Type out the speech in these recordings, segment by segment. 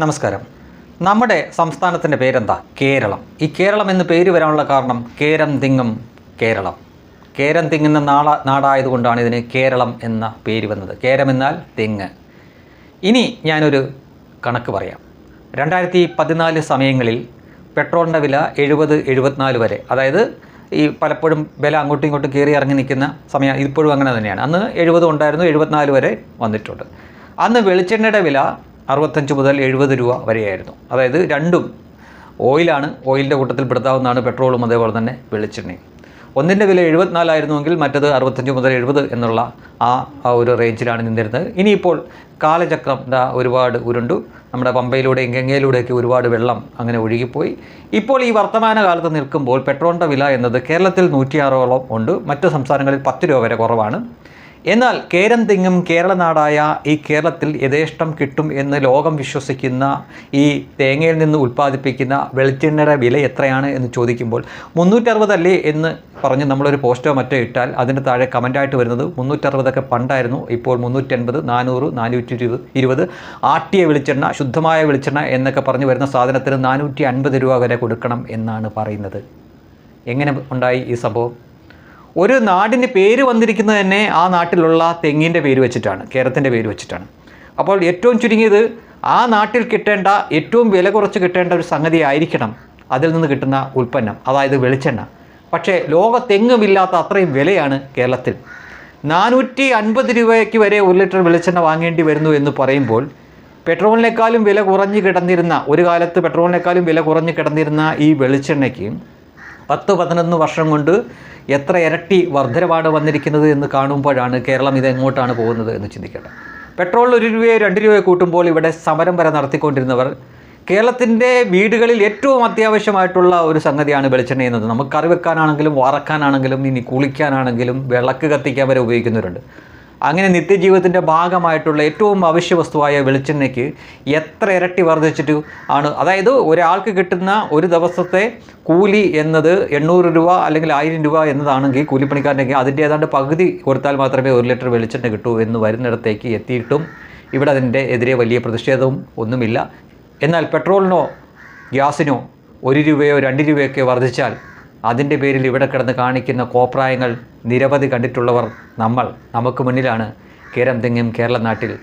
നമസ്കാരം. നമ്മുടെ സംസ്ഥാനത്തിന്റെ പേരെന്താ? കേരളം. ഈ കേരളം എന്ന് പേര് വരാനുള്ള കാരണം കേരം തിങ്ങും കേരളം. കേരം തിങ്ങുന്ന നാള നാടായതുകൊണ്ടാണ് ഇതിന് കേരളം എന്ന പേര് വന്നത്. കേരം എന്നാൽ തെങ്ങ്. ഇനി ഞാനൊരു കണക്ക് പറയാം. രണ്ടായിരത്തി പതിനാല് സമയങ്ങളിൽ പെട്രോളിന്റെ വില എഴുപത് എഴുപത്തിനാല് വരെ അതായത് ഈ പലപ്പോഴും വില അങ്ങോട്ടും ഇങ്ങോട്ടും കയറി ഇറങ്ങി നിൽക്കുന്ന സമയം ഇപ്പോഴും അങ്ങനെ തന്നെയാണ്. അന്ന് എഴുപത് ഉണ്ടായിരുന്നു എഴുപത്തിനാല് വരെ വന്നിട്ടുണ്ട്. അന്ന് വെളിച്ചെണ്ണയുടെ വില അറുപത്തഞ്ച് മുതൽ എഴുപത് രൂപ വരെയായിരുന്നു. അതായത് രണ്ടും ഓയിലാണ് ഓയിലിന്റെ കൂട്ടത്തിൽ പെടുത്താവുന്നതാണ് പെട്രോളും അതേപോലെ തന്നെ വെളിച്ചെണ്ണയും. ഒന്നിന്റെ വില എഴുപത്തിനാലായിരുന്നുവെങ്കിൽ മറ്റത് അറുപത്തഞ്ച് മുതൽ എഴുപത് എന്നുള്ള ആ ആ ഒരു റേഞ്ചിലാണ് നിന്നിരുന്നത്. ഇനിയിപ്പോൾ കാലചക്രം ദാ ഒരുപാട് ഉരുണ്ടു. നമ്മുടെ പമ്പയിലൂടെയും ഗംഗയിലൂടെയൊക്കെ ഒരുപാട് വെള്ളം അങ്ങനെ ഒഴുകിപ്പോയി. ഇപ്പോൾ ഈ വർത്തമാന കാലത്ത് നിൽക്കുമ്പോൾ പെട്രോളിന്റെ വില എന്നത് കേരളത്തിൽ നൂറ്റിയാറോളം ഉണ്ട്. മറ്റ് സംസ്ഥാനങ്ങളിൽ പത്ത് രൂപ വരെ കുറവാണ്. എന്നാൽ കേരം തിങ്ങും കേരളനാടായ ഈ കേരളത്തിൽ യഥേഷ്ടം കിട്ടും എന്ന് ലോകം വിശ്വസിക്കുന്ന ഈ തേങ്ങയിൽ നിന്ന് ഉൽപ്പാദിപ്പിക്കുന്ന വെളിച്ചെണ്ണയുടെ വില എത്രയാണ് എന്ന് ചോദിക്കുമ്പോൾ മുന്നൂറ്ററുപതല്ലേ എന്ന് പറഞ്ഞ് നമ്മളൊരു പോസ്റ്റോ മറ്റോ ഇട്ടാൽ അതിന്റെ താഴെ കമന്റായിട്ട് വരുന്നത് മുന്നൂറ്ററുപതൊക്കെ പണ്ടായിരുന്നു. ഇപ്പോൾ മുന്നൂറ്റൻപത് നാനൂറ് നാനൂറ്റി ഇരുപത്. ഇരുപത് ആട്ടിയ വെളിച്ചെണ്ണ ശുദ്ധമായ വെളിച്ചെണ്ണ എന്നൊക്കെ പറഞ്ഞ് വരുന്ന സാധനത്തിന് നാനൂറ്റി അൻപത് രൂപ വരെ കൊടുക്കണം എന്നാണ് പറയുന്നത്. എങ്ങനെ ഉണ്ടായി ഈ സംഭവം? ഒരു നാടിന് പേര് വന്നിരിക്കുന്നത് തന്നെ ആ നാട്ടിലുള്ള തെങ്ങിന്റെ പേര് വെച്ചിട്ടാണ് കേരളത്തിന്റെ പേര് വെച്ചിട്ടാണ്. അപ്പോൾ ഏറ്റവും ചുരുങ്ങിയത് ആ നാട്ടിൽ കിട്ടേണ്ട ഏറ്റവും വില കുറച്ച് കിട്ടേണ്ട ഒരു സംഗതി ആയിരിക്കണം അതിൽ നിന്ന് കിട്ടുന്ന ഉൽപ്പന്നം അതായത് വെളിച്ചെണ്ണ. പക്ഷേ ലോകത്തെങ്ങുമില്ലാത്ത അത്രയും വിലയാണ് കേരളത്തിൽ. നാനൂറ്റി അൻപത് രൂപയ്ക്ക് വരെ ഒരു ലിറ്റർ വെളിച്ചെണ്ണ വാങ്ങേണ്ടി വരുന്നു എന്ന് പറയുമ്പോൾ പെട്രോളിനേക്കാളും വില കുറഞ്ഞ് കിടന്നിരുന്ന ഒരു കാലത്ത് പെട്രോളിനേക്കാളും വില കുറഞ്ഞ് കിടന്നിരുന്ന ഈ വെളിച്ചെണ്ണയ്ക്ക് പത്ത് പതിനൊന്ന് വർഷം കൊണ്ട് എത്ര ഇരട്ടി വർധനമാണ് വന്നിരിക്കുന്നത് എന്ന് കാണുമ്പോഴാണ് കേരളം ഇത് എങ്ങോട്ടാണ് പോകുന്നത് എന്ന് ചിന്തിക്കേണ്ടത്. പെട്രോളിൽ ഒരു രൂപയോ രണ്ട് രൂപയോ കൂട്ടുമ്പോൾ ഇവിടെ സമരം വരെ നടത്തിക്കൊണ്ടിരുന്നവർ കേരളത്തിന്റെ വീടുകളിൽ ഏറ്റവും അത്യാവശ്യമായിട്ടുള്ള ഒരു സംഗതിയാണ് വെളിച്ചെണ്ണ എന്നത്. നമുക്ക് കറി വെക്കാനാണെങ്കിലും വറക്കാനാണെങ്കിലും ഇനി കുളിക്കാനാണെങ്കിലും വിളക്ക് കത്തിക്കാൻ വരെ ഉപയോഗിക്കുന്നവരുണ്ട്. അങ്ങനെ നിത്യജീവിതത്തിന്റെ ഭാഗമായിട്ടുള്ള ഏറ്റവും അവശ്യ വസ്തുവായ വെളിച്ചെണ്ണയ്ക്ക് എത്ര ഇരട്ടി വർദ്ധിച്ചിട്ട് ആണ്. അതായത് ഒരാൾക്ക് കിട്ടുന്ന ഒരു ദിവസത്തെ കൂലി എന്നത് എണ്ണൂറ് രൂപ അല്ലെങ്കിൽ ആയിരം രൂപ എന്നതാണെങ്കിൽ കൂലിപ്പണിക്കാരനെങ്കിൽ അതിന്റെ ഏതാണ്ട് പകുതി കൊടുത്താൽ മാത്രമേ ഒരു ലിറ്റർ വെളിച്ചെണ്ണ കിട്ടൂ എന്ന് വരുന്നിടത്തേക്ക് എത്തിയിട്ടും ഇവിടെ അതിന്റെ എതിരെ വലിയ പ്രതിഷേധവും ഒന്നുമില്ല. എന്നാൽ പെട്രോളിനോ ഗ്യാസിനോ ഒരു രൂപയോ രണ്ട് രൂപയൊക്കെ വർദ്ധിച്ചാൽ അതിന്റെ പേരിൽ ഇവിടെ കിടന്ന് കാണിക്കുന്ന കോപ്രായങ്ങൾ നിരവധി കണ്ടിട്ടുള്ളവർ നമ്മൾ നമുക്ക് മുന്നിലാണ്. കേരം തെങ്ങും കേരള നാട്ടിൽ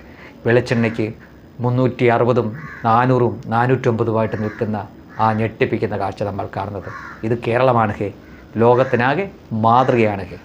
വെളിച്ചെണ്ണയ്ക്ക് മുന്നൂറ്റി അറുപതും നാനൂറും നാനൂറ്റൊമ്പതുമായിട്ട് നിൽക്കുന്ന ആ ഞെട്ടിപ്പിക്കുന്ന കാഴ്ച നമ്മൾ കാണുന്നത്. ഇത് കേരളമാണ് ഹേ. ലോകത്തിനാകെ മാതൃകയാണ് ഹേ.